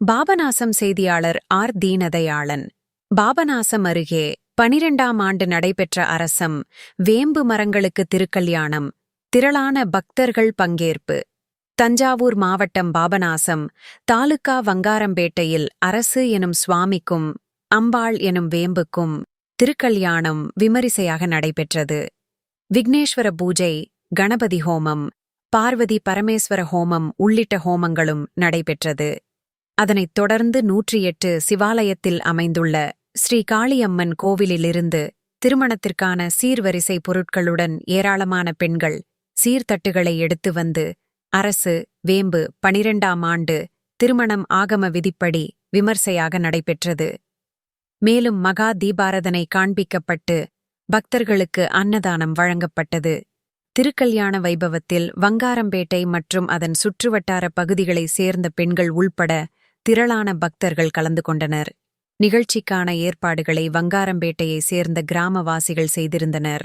பாபநாசம் செய்தியாளர் ஆர். தீனதயாளன். பாபநாசம் அருகே பனிரெண்டாம் ஆண்டு நடைபெற்ற அரசம் வேம்பு மரங்களுக்கு திருக்கல்யாணம் திரளான பக்தர்கள் பங்கேற்பு. தஞ்சாவூர் மாவட்டம் பாபநாசம் தாலுகா வங்காரம்பேட்டையில் அரசு எனும் சுவாமிக்கும் அம்பாள் எனும் வேம்புக்கும் திருக்கல்யாணம் விமரிசையாக நடைபெற்றது. விக்னேஸ்வர பூஜை கணபதி ஹோமம் பார்வதி பரமேஸ்வர ஹோமம் உள்ளிட்ட ஹோமங்களும் நடைபெற்றது. அதனைத் தொடர்ந்து நூற்றி எட்டு சிவாலயத்தில் அமைந்துள்ள ஸ்ரீ காளியம்மன் கோவிலிலிருந்து திருமணத்திற்கான சீர்வரிசை பொருட்களுடன் ஏராளமான பெண்கள் சீர்தட்டுகளை எடுத்து வந்து அரசு வேம்பு பனிரெண்டாம் ஆண்டு திருமணம் ஆகம விதிப்படி விமர்சையாக நடைபெற்றது. மேலும் மகா தீபாரதனை காண்பிக்கப்பட்டு பக்தர்களுக்கு அன்னதானம் வழங்கப்பட்டது. திருக்கல்யாண வைபவத்தில் வங்காரம்பேட்டை மற்றும் அதன் சுற்றுவட்டார பகுதிகளைச் சேர்ந்த பெண்கள் உள்பட திரளான பக்தர்கள் கலந்து கொண்டனர். நிகழ்ச்சிக்கான ஏற்பாடுகளை வங்காரம்பேட்டையைச் சேர்ந்த கிராமவாசிகள் செய்திருந்தனர்.